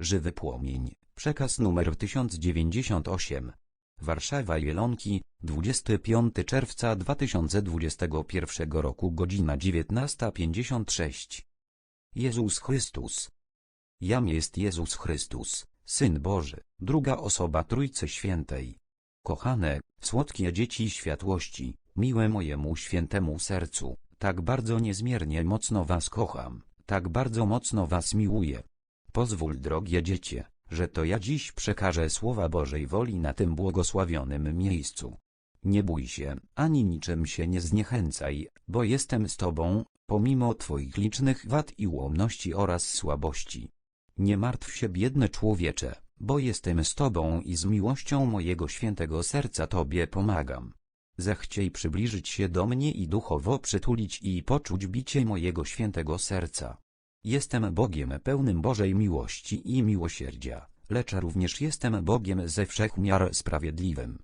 Żywy płomień, przekaz numer 1098. Warszawa Jelonki, 25 czerwca 2021 roku godzina 19.56 Jezus Chrystus Jam jest Jezus Chrystus, Syn Boży, druga osoba Trójcy Świętej. Kochane, słodkie dzieci światłości, miłe mojemu świętemu sercu, tak bardzo niezmiernie mocno was kocham, tak bardzo mocno was miłuję. Pozwól drogie dziecię, że to ja dziś przekażę słowa Bożej woli na tym błogosławionym miejscu. Nie bój się, ani niczym się nie zniechęcaj, bo jestem z Tobą, pomimo Twoich licznych wad i ułomności oraz słabości. Nie martw się biedny człowiecze, bo jestem z Tobą i z miłością mojego świętego serca Tobie pomagam. Zechciej przybliżyć się do mnie i duchowo przytulić i poczuć bicie mojego świętego serca. Jestem Bogiem pełnym Bożej miłości i miłosierdzia, lecz również jestem Bogiem ze wszechmiar sprawiedliwym.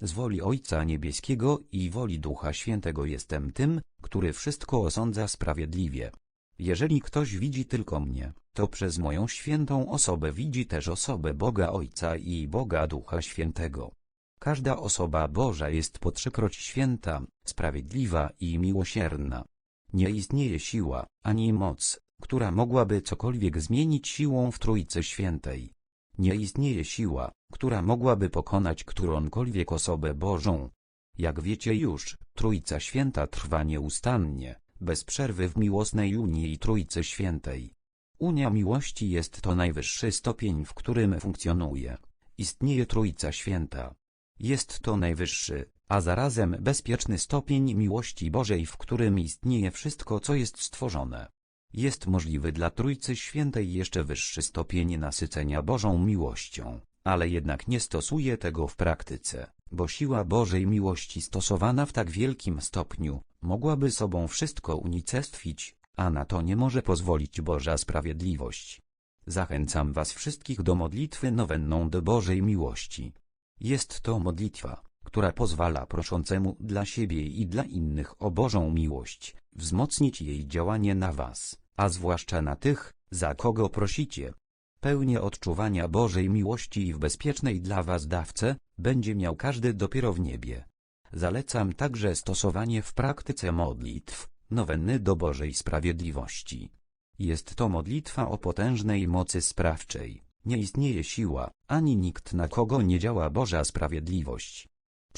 Z woli Ojca Niebieskiego i woli Ducha Świętego jestem tym, który wszystko osądza sprawiedliwie. Jeżeli ktoś widzi tylko mnie, to przez moją świętą osobę widzi też osobę Boga Ojca i Boga Ducha Świętego. Każda osoba Boża jest po trzykroć święta, sprawiedliwa i miłosierna. Nie istnieje siła, ani moc, która mogłaby cokolwiek zmienić siłą w Trójcy Świętej. Nie istnieje siła, która mogłaby pokonać którąkolwiek osobę Bożą. Jak wiecie już, Trójca Święta trwa nieustannie, bez przerwy w miłosnej Unii Trójcy Świętej. Unia miłości jest to najwyższy stopień, w którym funkcjonuje. Istnieje Trójca Święta. Jest to najwyższy, a zarazem bezpieczny stopień miłości Bożej, w którym istnieje wszystko, co jest stworzone. Jest możliwy dla Trójcy Świętej jeszcze wyższy stopień nasycenia Bożą miłością, ale jednak nie stosuje tego w praktyce, bo siła Bożej miłości stosowana w tak wielkim stopniu, mogłaby sobą wszystko unicestwić, a na to nie może pozwolić Boża Sprawiedliwość. Zachęcam was wszystkich do modlitwy nowenną do Bożej miłości. Jest to modlitwa, która pozwala proszącemu dla siebie i dla innych o Bożą miłość, wzmocnić jej działanie na was, a zwłaszcza na tych, za kogo prosicie. Pełnię odczuwania Bożej miłości i w bezpiecznej dla was dawce, będzie miał każdy dopiero w niebie. Zalecam także stosowanie w praktyce modlitw, nowenny do Bożej Sprawiedliwości. Jest to modlitwa o potężnej mocy sprawczej, nie istnieje siła, ani nikt na kogo nie działa Boża Sprawiedliwość.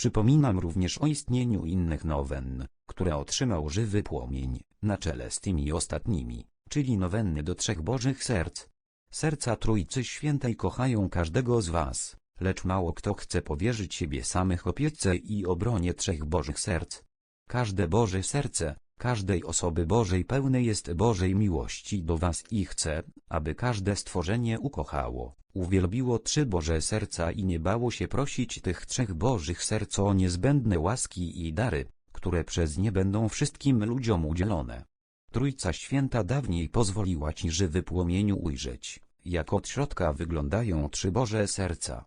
Przypominam również o istnieniu innych nowen, które otrzymał żywy płomień, na czele z tymi ostatnimi, czyli nowenny do trzech Bożych Serc. Serca Trójcy Świętej kochają każdego z was, lecz mało kto chce powierzyć siebie samych opiece i obronie trzech Bożych Serc. Każde Boże Serce, każdej osoby Bożej pełne jest Bożej miłości do was i chce, aby każde stworzenie ukochało, uwielbiło trzy Boże serca i nie bało się prosić tych trzech Bożych serc o niezbędne łaski i dary, które przez nie będą wszystkim ludziom udzielone. Trójca Święta dawniej pozwoliła ci żywy płomieniu ujrzeć, jak od środka wyglądają trzy Boże serca.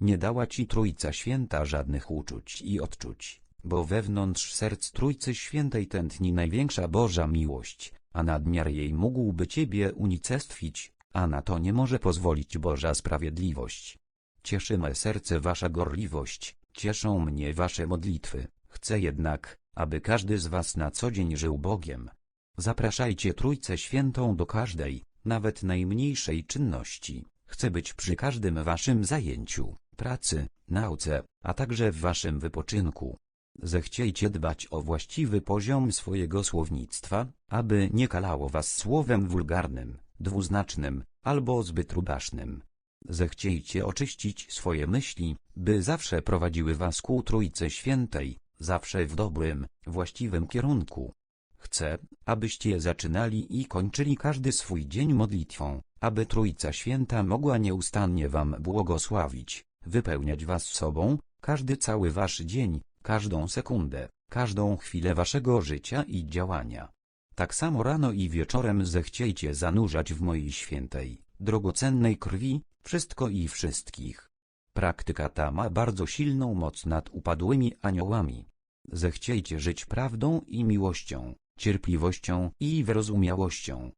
Nie dała ci Trójca Święta żadnych uczuć i odczuć, bo wewnątrz serc Trójcy Świętej tętni największa Boża miłość, a nadmiar jej mógłby ciebie unicestwić, a na to nie może pozwolić Boża sprawiedliwość. Cieszy me serce wasza gorliwość, cieszą mnie wasze modlitwy, chcę jednak, aby każdy z was na co dzień żył Bogiem. Zapraszajcie Trójcę Świętą do każdej, nawet najmniejszej czynności, chcę być przy każdym waszym zajęciu, pracy, nauce, a także w waszym wypoczynku. Zechciejcie dbać o właściwy poziom swojego słownictwa, aby nie kalało was słowem wulgarnym, dwuznacznym, albo zbyt rubasznym. Zechciejcie oczyścić swoje myśli, by zawsze prowadziły was ku Trójcy Świętej, zawsze w dobrym, właściwym kierunku. Chcę, abyście zaczynali i kończyli każdy swój dzień modlitwą, aby Trójca Święta mogła nieustannie wam błogosławić, wypełniać was sobą, każdy cały wasz dzień, każdą sekundę, każdą chwilę waszego życia i działania. Tak samo rano i wieczorem zechciejcie zanurzać w mojej świętej, drogocennej krwi, wszystko i wszystkich. Praktyka ta ma bardzo silną moc nad upadłymi aniołami. Zechciejcie żyć prawdą i miłością, cierpliwością i wyrozumiałością.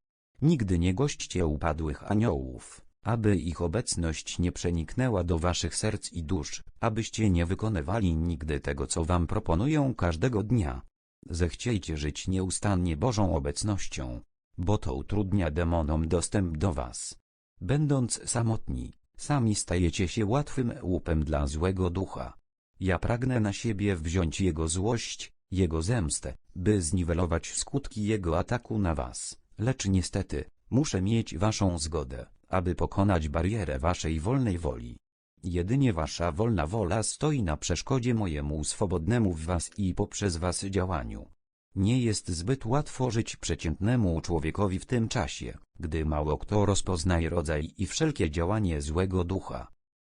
Nigdy nie gośćcie upadłych aniołów, aby ich obecność nie przeniknęła do waszych serc i dusz, abyście nie wykonywali nigdy tego, co wam proponują każdego dnia. Zechciejcie żyć nieustannie Bożą obecnością, bo to utrudnia demonom dostęp do was. Będąc samotni, sami stajecie się łatwym łupem dla złego ducha. Ja pragnę na siebie wziąć jego złość, jego zemstę, by zniwelować skutki jego ataku na was, lecz niestety, muszę mieć waszą zgodę, aby pokonać barierę waszej wolnej woli. Jedynie wasza wolna wola stoi na przeszkodzie mojemu swobodnemu w was i poprzez was działaniu. Nie jest zbyt łatwo żyć przeciętnemu człowiekowi w tym czasie, gdy mało kto rozpoznaje rodzaj i wszelkie działanie złego ducha.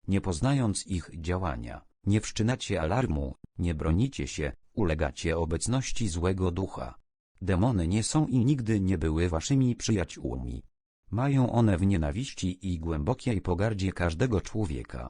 Nie poznając ich działania, nie wszczynacie alarmu, nie bronicie się, ulegacie obecności złego ducha. Demony nie są i nigdy nie były waszymi przyjaciółmi. Mają one w nienawiści i głębokiej pogardzie każdego człowieka.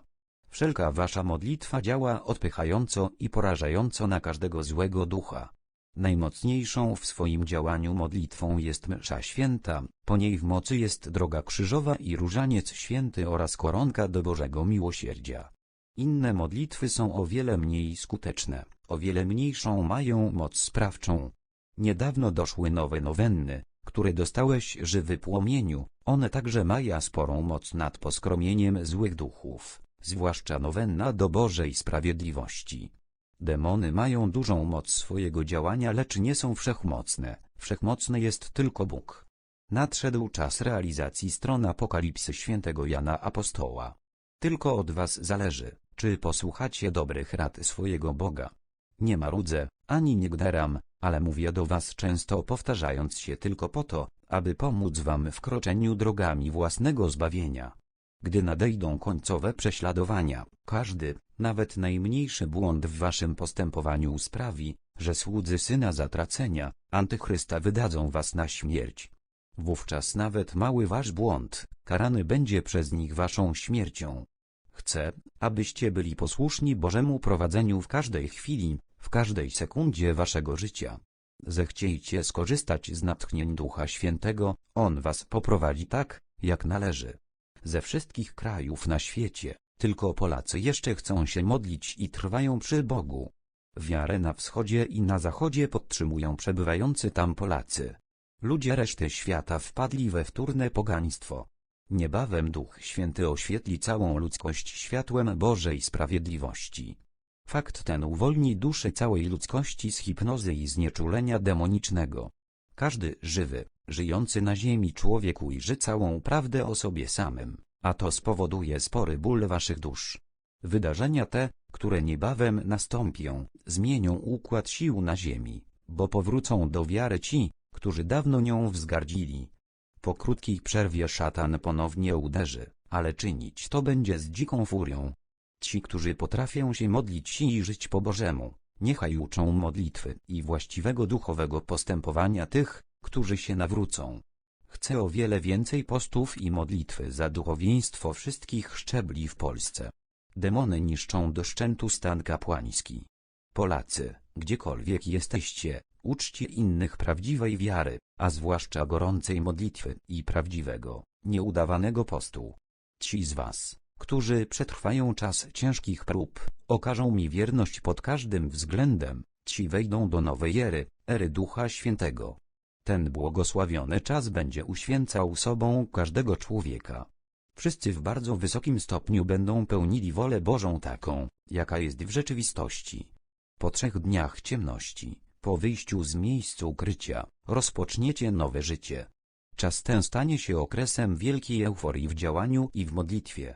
Wszelka wasza modlitwa działa odpychająco i porażająco na każdego złego ducha. Najmocniejszą w swoim działaniu modlitwą jest msza święta, po niej w mocy jest droga krzyżowa i różaniec święty oraz koronka do Bożego Miłosierdzia. Inne modlitwy są o wiele mniej skuteczne, o wiele mniejszą mają moc sprawczą. Niedawno doszły nowe nowenny, które dostałeś żywy płomieniu, one także mają sporą moc nad poskromieniem złych duchów, zwłaszcza nowenna do Bożej Sprawiedliwości. Demony mają dużą moc swojego działania, lecz nie są wszechmocne, wszechmocny jest tylko Bóg. Nadszedł czas realizacji stron Apokalipsy świętego Jana Apostoła. Tylko od was zależy, czy posłuchacie dobrych rad swojego Boga. Nie marudzę, ani nie gderam, ale mówię do was często powtarzając się tylko po to, aby pomóc wam w kroczeniu drogami własnego zbawienia. Gdy nadejdą końcowe prześladowania, każdy, nawet najmniejszy błąd w waszym postępowaniu sprawi, że słudzy Syna Zatracenia, Antychrysta wydadzą was na śmierć. Wówczas nawet mały wasz błąd, karany będzie przez nich waszą śmiercią. Chcę, abyście byli posłuszni Bożemu prowadzeniu w każdej chwili, w każdej sekundzie waszego życia. Zechciejcie skorzystać z natchnień Ducha Świętego, On was poprowadzi tak, jak należy. Ze wszystkich krajów na świecie, tylko Polacy jeszcze chcą się modlić i trwają przy Bogu. Wiarę na wschodzie i na zachodzie podtrzymują przebywający tam Polacy. Ludzie reszty świata wpadli we wtórne pogaństwo. Niebawem Duch Święty oświetli całą ludzkość światłem Bożej Sprawiedliwości. Fakt ten uwolni duszę całej ludzkości z hipnozy i znieczulenia demonicznego. Każdy żywy, żyjący na ziemi człowiek ujrzy całą prawdę o sobie samym, a to spowoduje spory ból waszych dusz. Wydarzenia te, które niebawem nastąpią, zmienią układ sił na ziemi, bo powrócą do wiary ci, którzy dawno nią wzgardzili. Po krótkiej przerwie szatan ponownie uderzy, ale czynić to będzie z dziką furią. Ci, którzy potrafią się modlić i żyć po Bożemu, niechaj uczą modlitwy i właściwego duchowego postępowania tych, którzy się nawrócą. Chcę o wiele więcej postów i modlitwy za duchowieństwo wszystkich szczebli w Polsce. Demony niszczą do szczętu stan kapłański. Polacy, gdziekolwiek jesteście, uczcie innych prawdziwej wiary, a zwłaszcza gorącej modlitwy i prawdziwego, nieudawanego postu. Ci z was, którzy przetrwają czas ciężkich prób, okażą mi wierność pod każdym względem, ci wejdą do nowej ery, ery Ducha Świętego. Ten błogosławiony czas będzie uświęcał sobą każdego człowieka. Wszyscy w bardzo wysokim stopniu będą pełnili wolę Bożą taką, jaka jest w rzeczywistości. Po trzech dniach ciemności, po wyjściu z miejsca ukrycia, rozpoczniecie nowe życie. Czas ten stanie się okresem wielkiej euforii w działaniu i w modlitwie.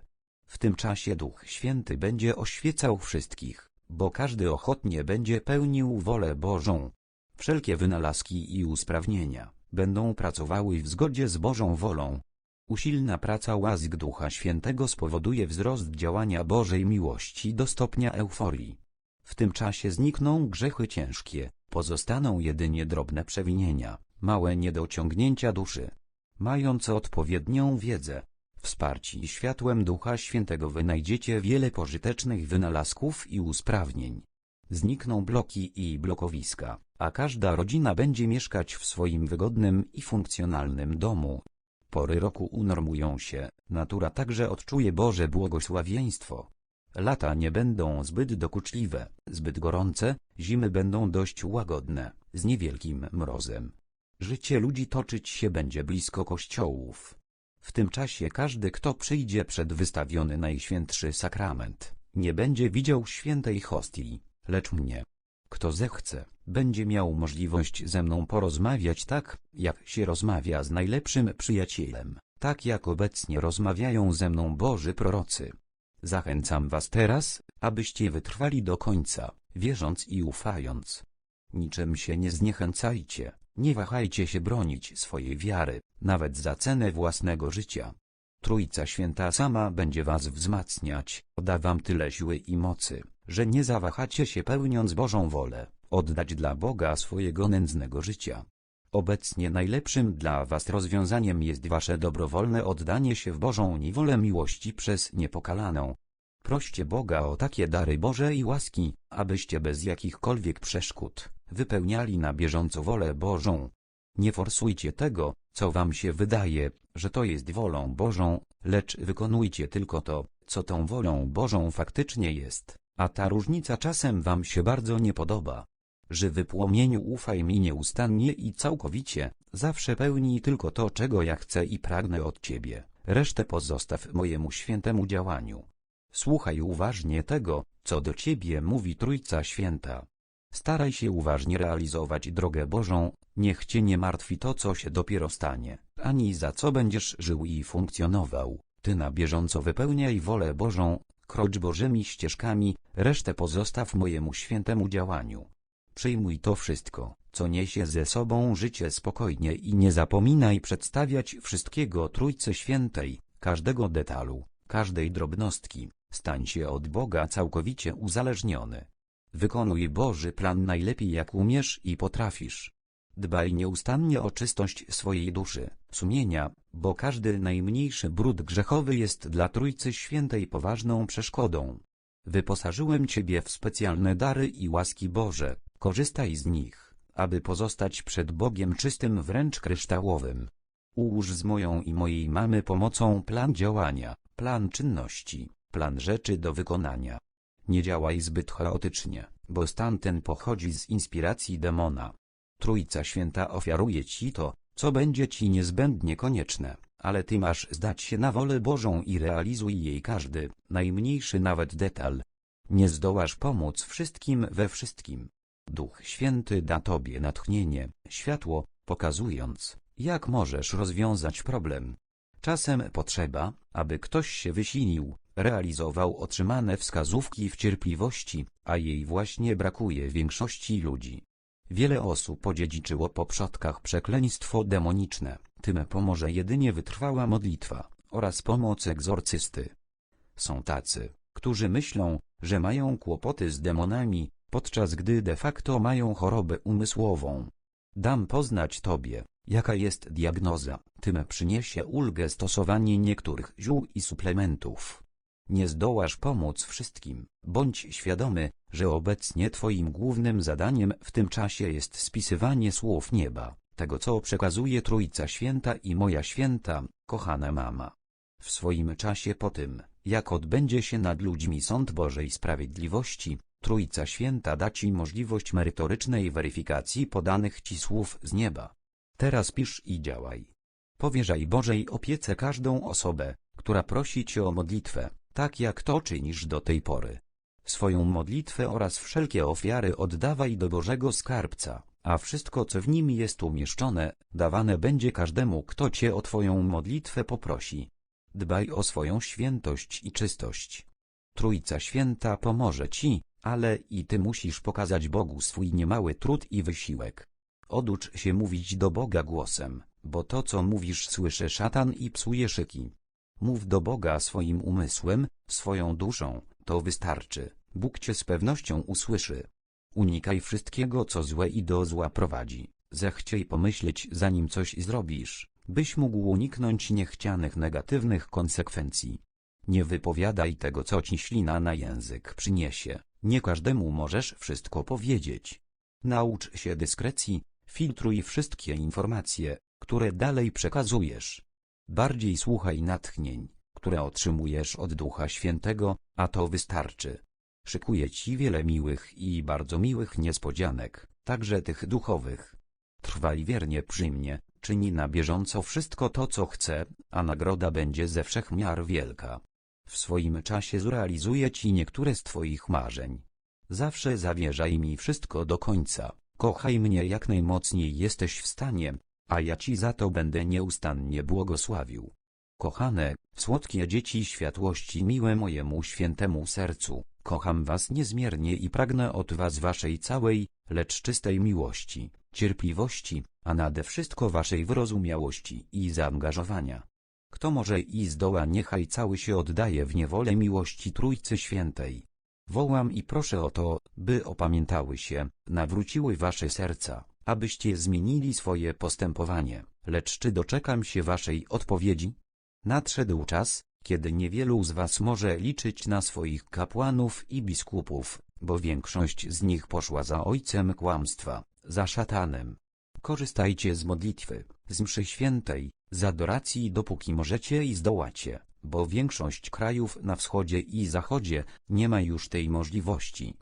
W tym czasie Duch Święty będzie oświecał wszystkich, bo każdy ochotnie będzie pełnił wolę Bożą. Wszelkie wynalazki i usprawnienia będą pracowały w zgodzie z Bożą wolą. Usilna praca łask Ducha Świętego spowoduje wzrost działania Bożej miłości do stopnia euforii. W tym czasie znikną grzechy ciężkie, pozostaną jedynie drobne przewinienia, małe niedociągnięcia duszy. Mając odpowiednią wiedzę, wsparci światłem Ducha Świętego wynajdziecie wiele pożytecznych wynalazków i usprawnień. Znikną bloki i blokowiska, a każda rodzina będzie mieszkać w swoim wygodnym i funkcjonalnym domu. Pory roku unormują się, natura także odczuje Boże błogosławieństwo. Lata nie będą zbyt dokuczliwe, zbyt gorące, zimy będą dość łagodne, z niewielkim mrozem. Życie ludzi toczyć się będzie blisko kościołów. W tym czasie każdy, kto przyjdzie przed wystawiony Najświętszy Sakrament, nie będzie widział świętej hostii, lecz mnie. Kto zechce, będzie miał możliwość ze mną porozmawiać tak, jak się rozmawia z najlepszym przyjacielem, tak jak obecnie rozmawiają ze mną Boży prorocy. Zachęcam was teraz, abyście wytrwali do końca, wierząc i ufając. Niczym się nie zniechęcajcie, nie wahajcie się bronić swojej wiary, nawet za cenę własnego życia. Trójca Święta sama będzie was wzmacniać, da wam tyle siły i mocy, że nie zawahacie się pełniąc Bożą wolę, oddać dla Boga swojego nędznego życia. Obecnie najlepszym dla was rozwiązaniem jest wasze dobrowolne oddanie się w Bożą niewolę miłości przez niepokalaną. Proście Boga o takie dary Boże i łaski, abyście bez jakichkolwiek przeszkód wypełniali na bieżąco wolę Bożą. Nie forsujcie tego, co wam się wydaje, że to jest wolą Bożą, lecz wykonujcie tylko to, co tą wolą Bożą faktycznie jest, a ta różnica czasem wam się bardzo nie podoba. Żywy płomieniu ufaj mi nieustannie i całkowicie, zawsze pełnij tylko to, czego ja chcę i pragnę od ciebie, resztę pozostaw mojemu świętemu działaniu. Słuchaj uważnie tego, co do ciebie mówi Trójca Święta. Staraj się uważnie realizować drogę Bożą, niech cię nie martwi to, co się dopiero stanie, ani za co będziesz żył i funkcjonował. Ty na bieżąco wypełniaj wolę Bożą, krocz Bożymi ścieżkami, resztę pozostaw mojemu świętemu działaniu. Przyjmuj to wszystko, co niesie ze sobą życie spokojnie i nie zapominaj przedstawiać wszystkiego Trójcy Świętej, każdego detalu, każdej drobnostki, stań się od Boga całkowicie uzależniony. Wykonuj Boży plan najlepiej jak umiesz i potrafisz. Dbaj nieustannie o czystość swojej duszy, sumienia, bo każdy najmniejszy brud grzechowy jest dla Trójcy Świętej poważną przeszkodą. Wyposażyłem Ciebie w specjalne dary i łaski Boże, korzystaj z nich, aby pozostać przed Bogiem czystym wręcz kryształowym. Ułóż z moją i mojej mamy pomocą plan działania, plan czynności, plan rzeczy do wykonania. Nie działaj zbyt chaotycznie, bo stan ten pochodzi z inspiracji demona. Trójca Święta ofiaruje Ci to, co będzie Ci niezbędnie konieczne, ale Ty masz zdać się na wolę Bożą i realizuj jej każdy, najmniejszy nawet detal. Nie zdołasz pomóc wszystkim we wszystkim. Duch Święty da Tobie natchnienie, światło, pokazując, jak możesz rozwiązać problem. Czasem potrzeba, aby ktoś się wysilił, realizował otrzymane wskazówki w cierpliwości, a jej właśnie brakuje większości ludzi. Wiele osób odziedziczyło po przodkach przekleństwo demoniczne, tym pomoże jedynie wytrwała modlitwa oraz pomoc egzorcysty. Są tacy, którzy myślą, że mają kłopoty z demonami, podczas gdy de facto mają chorobę umysłową. Dam poznać Tobie, jaka jest diagnoza, tym przyniesie ulgę stosowanie niektórych ziół i suplementów. Nie zdołasz pomóc wszystkim, bądź świadomy, że obecnie Twoim głównym zadaniem w tym czasie jest spisywanie słów nieba, tego co przekazuje Trójca Święta i moja święta, kochana mama. W swoim czasie po tym, jak odbędzie się nad ludźmi sąd Bożej Sprawiedliwości, Trójca Święta da Ci możliwość merytorycznej weryfikacji podanych Ci słów z nieba. Teraz pisz i działaj. Powierzaj Bożej opiece każdą osobę, która prosi Cię o modlitwę, tak jak to czynisz do tej pory. Swoją modlitwę oraz wszelkie ofiary oddawaj do Bożego Skarbca, a wszystko co w nim jest umieszczone, dawane będzie każdemu kto Cię o Twoją modlitwę poprosi. Dbaj o swoją świętość i czystość. Trójca Święta pomoże Ci, ale i Ty musisz pokazać Bogu swój niemały trud i wysiłek. Oducz się mówić do Boga głosem, bo to co mówisz słyszy szatan i psuje szyki. Mów do Boga swoim umysłem, swoją duszą, to wystarczy, Bóg Cię z pewnością usłyszy. Unikaj wszystkiego co złe i do zła prowadzi, zechciej pomyśleć zanim coś zrobisz, byś mógł uniknąć niechcianych negatywnych konsekwencji. Nie wypowiadaj tego co Ci ślina na język przyniesie, nie każdemu możesz wszystko powiedzieć. Naucz się dyskrecji, filtruj wszystkie informacje, które dalej przekazujesz. Bardziej słuchaj natchnień, które otrzymujesz od Ducha Świętego, a to wystarczy. Szykuję ci wiele miłych i bardzo miłych niespodzianek, także tych duchowych. Trwaj wiernie przy mnie, czyni na bieżąco wszystko to co chce, a nagroda będzie ze wszech miar wielka. W swoim czasie zrealizuję ci niektóre z twoich marzeń. Zawsze zawierzaj mi wszystko do końca, kochaj mnie jak najmocniej jesteś w stanie, a ja ci za to będę nieustannie błogosławił. Kochane, słodkie dzieci światłości miłe mojemu świętemu sercu, kocham was niezmiernie i pragnę od was waszej całej, lecz czystej miłości, cierpliwości, a nade wszystko waszej wyrozumiałości i zaangażowania. Kto może i zdoła niechaj cały się oddaje w niewolę miłości Trójcy Świętej. Wołam i proszę o to, by opamiętały się, nawróciły wasze serca, abyście zmienili swoje postępowanie, lecz czy doczekam się waszej odpowiedzi? Nadszedł czas, kiedy niewielu z was może liczyć na swoich kapłanów i biskupów, bo większość z nich poszła za ojcem kłamstwa, za szatanem. Korzystajcie z modlitwy, z mszy świętej, z adoracji dopóki możecie i zdołacie, bo większość krajów na wschodzie i zachodzie nie ma już tej możliwości.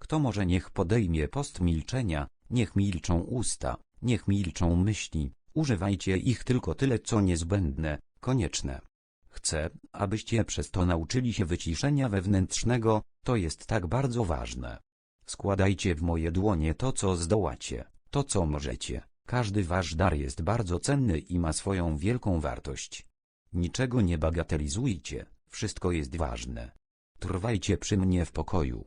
Kto może niech podejmie post milczenia, niech milczą usta, niech milczą myśli, używajcie ich tylko tyle co niezbędne, konieczne. Chcę, abyście przez to nauczyli się wyciszenia wewnętrznego, to jest tak bardzo ważne. Składajcie w moje dłonie to co zdołacie, to co możecie. Każdy wasz dar jest bardzo cenny i ma swoją wielką wartość. Niczego nie bagatelizujcie, wszystko jest ważne. Trwajcie przy mnie w pokoju.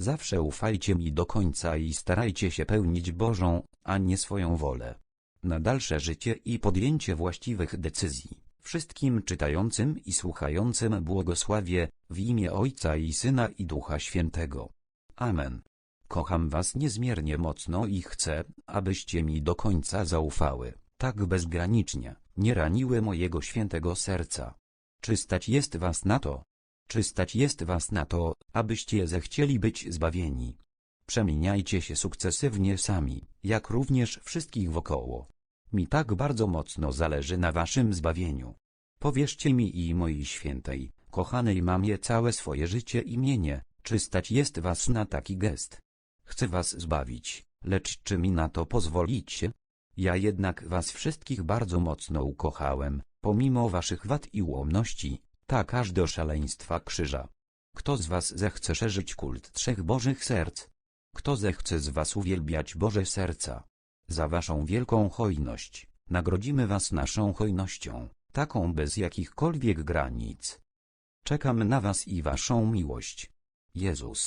Zawsze ufajcie mi do końca i starajcie się pełnić Bożą, a nie swoją wolę. Na dalsze życie i podjęcie właściwych decyzji. Wszystkim czytającym i słuchającym błogosławię, w imię Ojca i Syna i Ducha Świętego. Amen. Kocham was niezmiernie mocno i chcę, abyście mi do końca zaufały, tak bezgranicznie, nie raniły mojego świętego serca. Czy stać jest was na to? Czy stać jest was na to, abyście zechcieli być zbawieni? Przemieniajcie się sukcesywnie sami, jak również wszystkich wokoło. Mi tak bardzo mocno zależy na waszym zbawieniu. Powierzcie mi i mojej świętej, kochanej mamie całe swoje życie i mienie, czy stać jest was na taki gest? Chcę was zbawić, lecz czy mi na to pozwolicie? Ja jednak was wszystkich bardzo mocno ukochałem, pomimo waszych wad i ułomności, tak aż do szaleństwa krzyża. Kto z was zechce szerzyć kult trzech Bożych Serc? Kto zechce z was uwielbiać Boże Serca? Za waszą wielką hojność, nagrodzimy was naszą hojnością, taką bez jakichkolwiek granic. Czekam na was i waszą miłość. Jezus